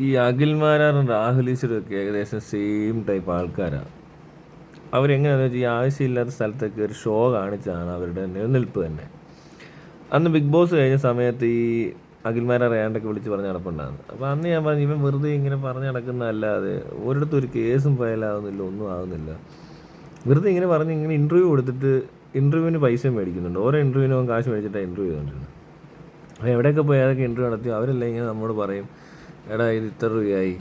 ഈ അഖിൽമാരാറും രാഹുൽ ഈശ്വരും ഒക്കെ ഏകദേശം സെയിം ടൈപ്പ് ആൾക്കാരാണ് അവരെങ്ങനെയാണെന്ന് വെച്ചാൽ ഈ ആവശ്യമില്ലാത്ത സ്ഥലത്തൊക്കെ ഒരു ഷോ കാണിച്ചാണ് അവരുടെ നിലനിൽപ്പ് തന്നെ. അന്ന് ബിഗ് ബോസ് കഴിഞ്ഞ സമയത്ത് ഈ അഖിൽമാരെ അറിയാണ്ടൊക്കെ വിളിച്ച് പറഞ്ഞ് നടപ്പുണ്ടായിരുന്നു. അപ്പോൾ അന്ന് ഞാൻ പറഞ്ഞു ഇവൻ വെറുതെ ഇങ്ങനെ പറഞ്ഞ് നടക്കുന്നതല്ലാതെ ഒരിടത്തും ഒരു കേസും ഫയലാവുന്നില്ല ഒന്നും ആവുന്നില്ല. വെറുതെ ഇങ്ങനെ പറഞ്ഞ് ഇങ്ങനെ ഇന്റർവ്യൂ കൊടുത്തിട്ട് ഇന്റർവ്യൂവിന് പൈസ മേടിക്കുന്നുണ്ട്. ഓരോ ഇന്റർവ്യൂവിനും കാശ് മേടിച്ചിട്ടാണ് ഇന്റർവ്യൂ ചെയ്തുകൊണ്ടിരുന്നത് അപ്പോൾ എവിടെയൊക്കെ പോയി അതൊക്കെ ഇന്റർവ്യൂ നടത്തി അവരെല്ലാം ഇങ്ങനെ നമ്മോട് പറയും എടാ ഇത് ഇത്ര രൂപയായി.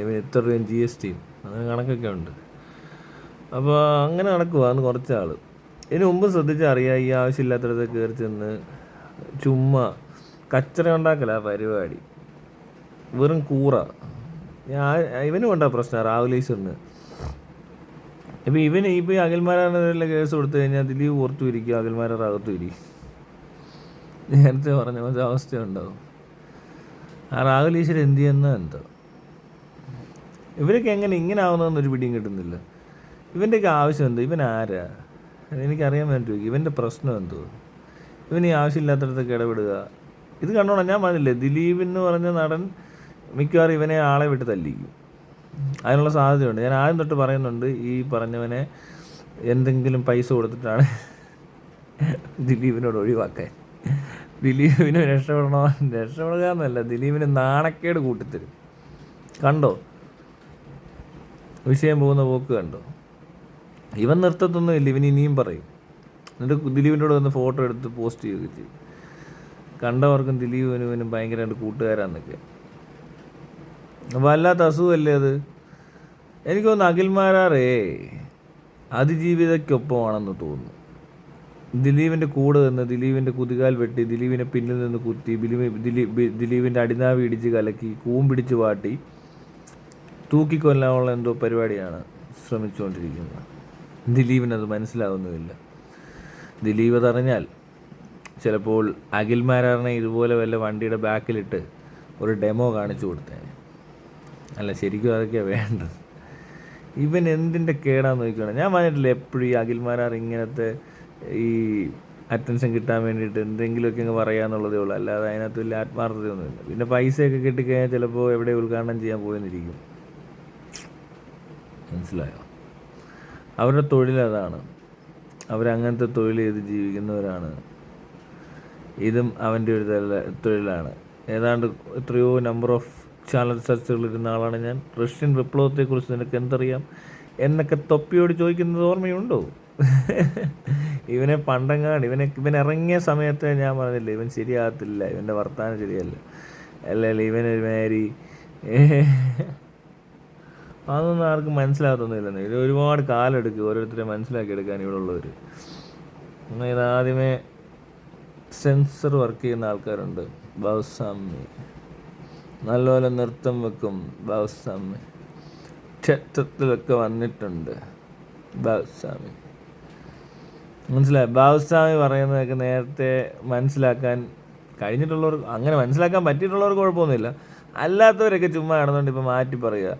ഇവന് ഇത്ര രൂപയും ജി എസ് ടിയും അങ്ങനെ കണക്കൊക്കെ ഉണ്ട്. അപ്പോൾ അങ്ങനെ നടക്കുവാന്ന് കുറച്ച് ഇതിനു മുമ്പ് ശ്രദ്ധിച്ചറിയാം ഈ ആവശ്യമില്ലാത്തടത്ത് കയറി ചെന്ന് ചുമ്മാ കച്ചറ ഉണ്ടാക്കല പരിപാടി. വെറും കൂറ. ഞാൻ ഇവനും ഉണ്ടാ പ്രശ്നം? രാഹുലീശ്വറിന് ഇപ്പം ഇവന് ഇപ്പം ഈ അഖിൽമാരാണെന്നുള്ള കേസ് കൊടുത്തു കഴിഞ്ഞാൽ ദിലീപ് പുറത്തു ഇരിക്കും അഖിൽമാരുടെ അകത്തു ഇരിക്കും. നേരത്തെ പറഞ്ഞ അവസ്ഥ ഉണ്ടാവും ആ രാഹുൽ ഈശ്വരൻ എന്ത് ചെയ്യുന്ന എന്തോ? ഇവരൊക്കെ എങ്ങനെ ഇങ്ങനെ ആവുന്നതെന്നൊരു പിടിയും കിട്ടുന്നില്ല. ഇവന്റെയൊക്കെ ആവശ്യം എന്തോ? ഇവൻ ആരാ? എനിക്കറിയാൻ വേണ്ടി ഇവന്റെ പ്രശ്നം എന്തോ? ഇവൻ ഈ ആവശ്യമില്ലാത്തടത്തൊക്കെ ഇടപെടുക. ഇത് കണ്ടോണം ഞാൻ പറഞ്ഞില്ലേ ദിലീപ് എന്ന് പറഞ്ഞ നടൻ മിക്കവാറും ഇവനെ ആളെ വിട്ട് തല്ലിക്കും. അതിനുള്ള സാധ്യതയുണ്ട്. ഞാൻ ആദ്യം തൊട്ട് പറയുന്നുണ്ട് ഈ പറഞ്ഞവനെ എന്തെങ്കിലും പൈസ കൊടുത്തിട്ടാണ് ദിലീപിനോട് ഒഴിവാക്കാൻ. ദിലീപിന് രക്ഷപ്പെടണോ? രക്ഷപ്പെടുക എന്നല്ല ദിലീപിന് നാണക്കേട് കൂട്ടിത്തരും. കണ്ടോ? വിഷയം പോകുന്ന പോക്ക് കണ്ടോ? ഇവൻ നൃത്തത്തൊന്നും ഇല്ല ഇവൻ ഇനിയും പറയും. എന്നിട്ട് ദിലീപിനോട് വന്ന് ഫോട്ടോ എടുത്ത് പോസ്റ്റ് ചെയ്യുകയൊക്കെ ചെയ്യും. കണ്ടവർക്കും ദിലീപിനും ഇവനും ഭയങ്കരമായിട്ട് കൂട്ടുകാരാന്നൊക്കെ. വല്ലാത്ത അസുഖമല്ലേ അത്? എനിക്ക് തോന്നുന്നു അഖിൽമാരാറേ അതിജീവിതയ്ക്കൊപ്പമാണെന്ന് തോന്നുന്നു. ദിലീപിന്റെ കൂടെ നിന്ന് ദിലീപിന്റെ കുതികാൽ വെട്ടി ദിലീപിനെ പിന്നിൽ നിന്ന് കുത്തി ദിലീപ് ദിലീപ് ദിലീപിന്റെ അടിനാവി ഇടിച്ച് കലക്കി കൂം പിടിച്ച് വാട്ടി തൂക്കിക്കൊല്ലാനുള്ള എന്തോ പരിപാടിയാണ് ശ്രമിച്ചുകൊണ്ടിരിക്കുന്നത്. ദിലീപിനത് മനസ്സിലാവുന്നുമില്ല ദിലീപ് അതറിഞ്ഞാൽ ചിലപ്പോൾ അഖിൽമാരാറിനെ ഇതുപോലെ വല്ല വണ്ടിയുടെ ബാക്കിലിട്ട് ഒരു ഡെമോ കാണിച്ചു കൊടുത്തേനെ. അല്ല ശരിക്കും അതൊക്കെയാണ് വേണ്ടത്. ഇവൻ എന്തിന്റെ കേടാന്ന് നോക്കുകയാണ് ഞാൻ പറഞ്ഞിട്ടില്ല എപ്പോഴും ഈ അഖിൽമാരാർ ഇങ്ങനത്തെ ഈ അറ്റൻഷൻ കിട്ടാൻ വേണ്ടിയിട്ട് എന്തെങ്കിലുമൊക്കെ അങ്ങ് പറയാന്നുള്ളതേ ഉള്ളൂ. അല്ലാതെ അതിനകത്ത് വലിയ ആത്മാർത്ഥതയൊന്നുമില്ല. പിന്നെ പൈസയൊക്കെ കിട്ടിക്കഴിഞ്ഞാൽ ചിലപ്പോൾ എവിടെ ഉദ്ഘാടനം ചെയ്യാൻ പോയെന്നിരിക്കും. മനസ്സിലായോ? അവരുടെ തൊഴിൽ അതാണ്. അവരങ്ങനത്തെ തൊഴിൽ ചെയ്ത് ജീവിക്കുന്നവരാണ്. ഇതും അവന്റെ ഒരു തൊഴിലാണ്. ഏതാണ്ട് എത്രയോ നമ്പർ ഓഫ് ചാനൽ ചർച്ചകൾ ഇരുന്ന ആളാണ് ഞാൻ. റഷ്യൻ വിപ്ലവത്തെക്കുറിച്ച് നിനക്ക് എന്തറിയാം? എന്നൊക്കെ തൊപ്പിയോട് ചോദിക്കുന്നത് ഓർമ്മയുണ്ടോ? ഇവനെ പണ്ടങ്ങാണ് ഇവനെ ഇവൻ ഇറങ്ങിയ സമയത്ത് ഞാൻ പറഞ്ഞില്ല ഇവൻ ശരിയാകത്തില്ല ഇവന്റെ വർത്തമാനം ശരിയല്ല. അല്ലെങ്കിൽ ഇവനൊരു മാരി അതൊന്നും ആർക്കും മനസ്സിലാകത്തൊന്നുമില്ലെന്ന്. ഇത് ഒരുപാട് കാലം എടുക്കും ഓരോരുത്തരെ മനസ്സിലാക്കി എടുക്കാൻ ഇവിടെ ഉള്ളവർ ഇതാദ്യമേ സെൻസർ വർക്ക് ചെയ്യുന്ന ആൾക്കാരുണ്ട് ബൗസാമി നല്ലപോലെ നൃത്തം വെക്കും ബൗസാമി ക്ഷേത്രത്തിലൊക്കെ വന്നിട്ടുണ്ട് ബൗസാമി മനസ്സിലായി. ബാബുസ്വാമി പറയുന്നതൊക്കെ നേരത്തെ മനസ്സിലാക്കാൻ കഴിഞ്ഞിട്ടുള്ളവർ അങ്ങനെ മനസ്സിലാക്കാൻ പറ്റിയിട്ടുള്ളവർക്ക് കുഴപ്പമൊന്നുമില്ല. അല്ലാത്തവരൊക്കെ ചുമ്മാ കിടന്നുകൊണ്ട് ഇപ്പം മാറ്റി പറയുക.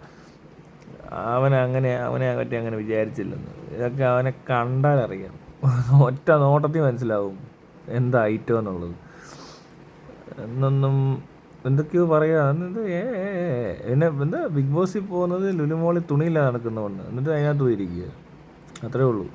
അവൻ അങ്ങനെ അവനെ പറ്റി അങ്ങനെ വിചാരിച്ചില്ലെന്ന്. ഇതൊക്കെ അവനെ കണ്ടാൽ അറിയാം ഒറ്റ നോട്ടത്തിൽ മനസ്സിലാവും എന്താ ഐറ്റം എന്നുള്ളത്. എന്നൊന്നും എന്തൊക്കെയോ പറയുക എന്നിട്ട് ഏ. പിന്നെ എന്താ ബിഗ് ബോസിൽ പോകുന്നത് ലുലുമോളി തുണിയില്ല നടക്കുന്നതുകൊണ്ട്. എന്നിട്ട് അതിനകത്ത് പോയിരിക്കുക. അത്രേ ഉള്ളൂ.